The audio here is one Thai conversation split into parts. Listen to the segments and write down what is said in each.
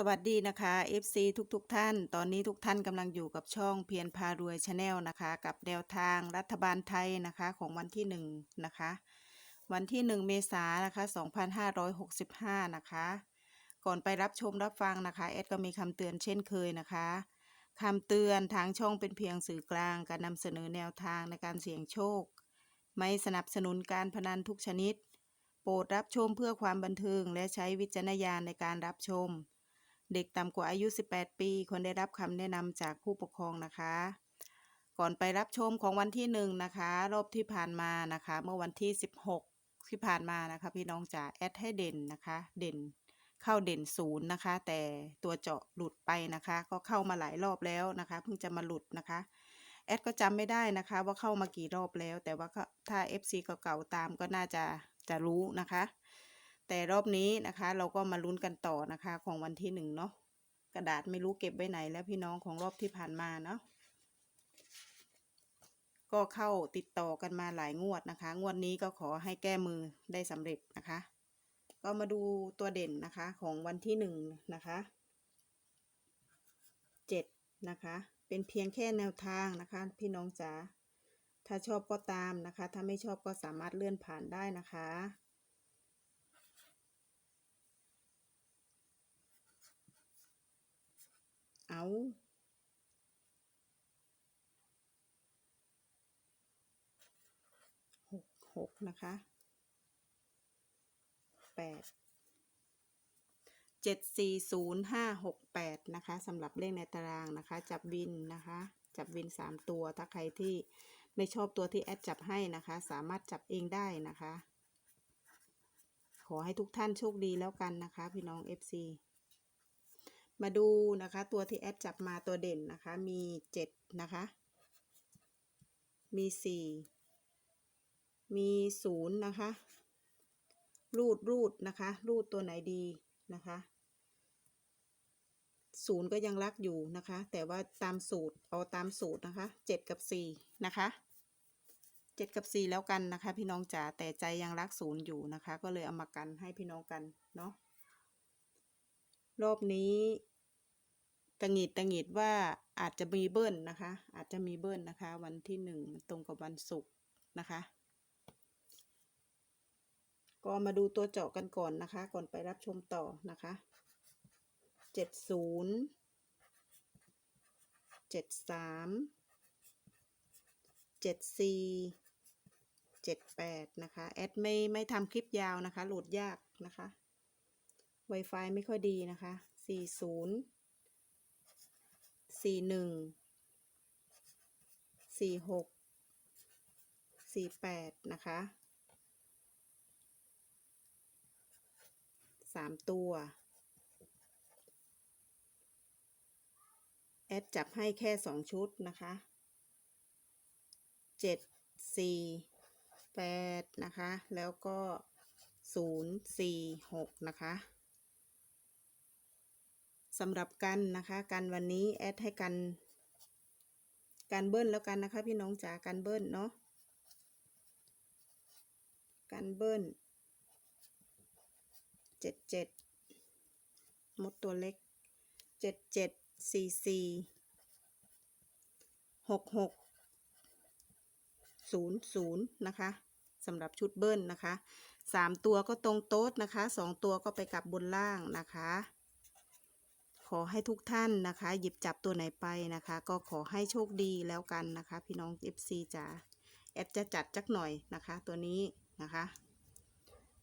สวัสดีนะคะ FC ทุกๆทท่าน ตอนนี้ทุกท่านกำลังอยู่กับช่องเพียรพารวยชาแนลนะคะ กับแนวทางรัฐบาลไทยนะคะของวันที่1นะคะ วันที่ 1 เมษายนนะคะ 2565 นะคะ ก่อนไปรับชมรับฟังนะคะแอดก็มีคำเตือนเช่นเคยนะคะคำเตือนทางช่องเป็นเพียงสื่อกลางการนำเสนอแนวทางในการเสี่ยงโชค ไม่สนับสนุนการพนันทุกชนิด โปรดรับชมเพื่อความบันเทิงและใช้วิจารณญาณในการรับชม เด็กต่ำกว่าอายุ 18 ปีควรได้รับคำแนะนำจากผู้ปกครองนะคะ ก่อนไปรับชมของวันที่หนึ่งนะคะรอบที่ผ่านมานะคะ เมื่อวันที่ 16 ที่ผ่านมานะคะ พี่น้องจ๋าแอดให้เด่นนะคะ เด่นเข้าเด่นศูนย์นะคะ แต่ตัวเจาะหลุดไปนะคะ ก็เข้ามาหลายรอบแล้วนะคะ เพิ่งจะมาหลุดนะคะแอดก็จำไม่ได้นะคะว่าเข้ามากี่รอบแล้ว แต่ว่าถ้า FC เก่าๆตามก็น่าจะจะรู้นะคะ แต่รอบนี้นะคะ เราก็มาลุ้นกันต่อนะคะ ของวันที่หนึ่งเนาะกระดาษไม่รู้เก็บไว้ไหนแล้วพี่น้องของรอบที่ผ่านมาเนาะก็เข้าติดต่อกันมาหลายงวดนะคะ งวดนี้ก็ขอให้แก้มือได้สำเร็จนะคะ ก็มาดูตัวเด่นนะคะของวันที่หนึ่งนะคะเจ็ดนะคะ เป็นเพียงแค่แนวทางนะคะ พี่น้องจ๋าถ้าชอบก็ตามนะคะ ถ้าไม่ชอบก็สามารถเลื่อนผ่านได้นะคะ เอาหกหกนะคะแปดเจ็ดสี่ศูนย์ห้าหกแปดนะคะสำหรับเลขในตารางนะคะ จับวินนะคะ จับวินสามตัว ถ้าใครที่ไม่ชอบตัวที่แอดจับให้นะคะ สามารถจับเองได้นะคะ ขอให้ทุกท่านโชคดีแล้วกันนะคะ พี่น้อง FC มาดูนะคะตัวที่แอดจับมาตัวเด่นนะคะมีเจ็ดนะคะมีสี่มีศูนย์นะคะ รูดรูดนะคะ รูดตัวไหนดีนะคะศูนย์ก็ยังรักอยู่นะคะ แต่ว่าตามสูตรเอาตามสูตรนะคะเจ็ดกับสี่นะคะเจ็ดกับสี่แล้วกันนะคะ พี่น้องจ๋าแต่ใจยังรักศูนย์อยู่นะคะ ก็เลยเอามากันให้พี่น้องกันเนาะรอบนี้ ตังหิดตังหิดว่าอาจจะมีเบิ้ลนะคะ อาจจะมีเบิ้ลนะคะ วันที่หนึ่งตรงกับวันศุกร์นะคะ ก็มาดูตัวเจาะกันก่อนนะคะ ก่อนไปรับชมต่อนะคะเจ็ดศูนย์เจ็ดสามเจ็ดสี่เจ็ดแปดนะคะ แอดไม่ไม่ทำคลิปยาวนะคะ โหลดยากนะคะ Wi-Fi ไม่ค่อยดีนะคะสี่ศูนย์ สี่หนึ่ง สี่หก สี่แปดนะคะ สามตัว แอดจับให้แค่สองชุดนะคะ เจ็ด สี่แปดนะคะ แล้วก็ศูนย์สี่หกนะคะ สำหรับกันนะคะ กันวันนี้แอดให้กันการเบิ้ลแล้วกันนะคะ พี่น้องจ๋าการเบิ้ลเนาะการเบิ้ลเจ็ดเจ็ดมดตัวเล็กเจ็ดเจ็ดสี่สี่หกหกศูนย์ศูนย์นะคะสำหรับชุดเบิ้ลนะคะสามตัวก็ตรงโต๊ดนะคะสองตัวก็ไปกลับบนล่างนะคะ ขอให้ทุกท่านนะคะ หยิบจับตัวไหนไปนะคะ ก็ขอให้โชคดีแล้วกันนะคะ พี่น้อง FC จ๋าแอดจะจัดจักหน่อยนะคะ ตัวนี้นะคะ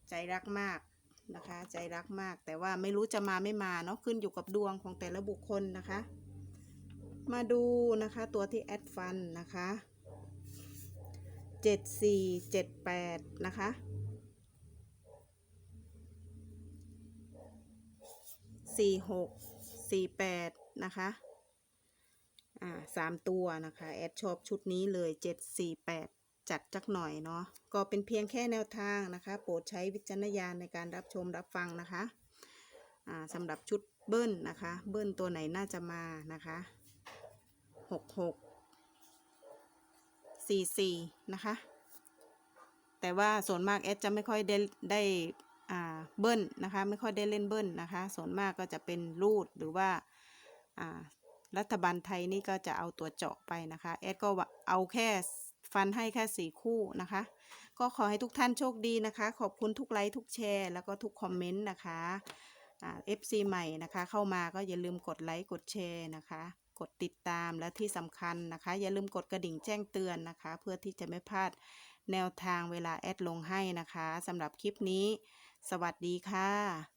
ใจรักมากนะคะ ใจรักมากแต่ว่าไม่รู้จะมาไม่มาเนาะขึ้นอยู่กับดวงของแต่ละบุคคลนะคะ มาดูนะคะตัวที่แอดฟันนะคะเจ็ดสี่เจ็ดแปดนะคะสี่หก สี่แปดนะคะอ่าสามตัวนะคะ แอดชอบชุดนี้เลยเจ็ดสี่แปดจัดจักหน่อยเนาะก็เป็นเพียงแค่แนวทางนะคะ โปรดใช้วิจารณญาณในการรับชมรับฟังนะคะอ่าสำหรับชุดเบิ้ลนะคะ เบิ้ลตัวไหนน่าจะมานะคะหกหกสี่สี่นะคะ แต่ว่าส่วนมากแอดจะไม่ค่อยได้ได้ เบิ้ลนะคะไม่ค่อยได้เล่นเบิ้ลนะคะ ส่วนมากก็จะเป็นรูดหรือว่ารัฐบาลไทยนี่ก็จะเอาตัวเจาะไปนะคะแอดก็เอาแค่ฟันให้แค่สี่คู่นะคะ ก็ขอให้ทุกท่านโชคดีนะคะ ขอบคุณทุกไลค์ทุกแชร์ แล้วก็ทุกคอมเมนต์นะคะอ่า FC ใหม่นะคะ เข้ามาก็อย่าลืมกดไลค์กดแชร์นะคะ กดติดตามและที่สำคัญนะคะ อย่าลืมกดกระดิ่งแจ้งเตือนนะคะ เพื่อที่จะไม่พลาดแนวทางเวลาแอดลงให้นะคะสำหรับคลิปนี้ สวัสดีค่ะ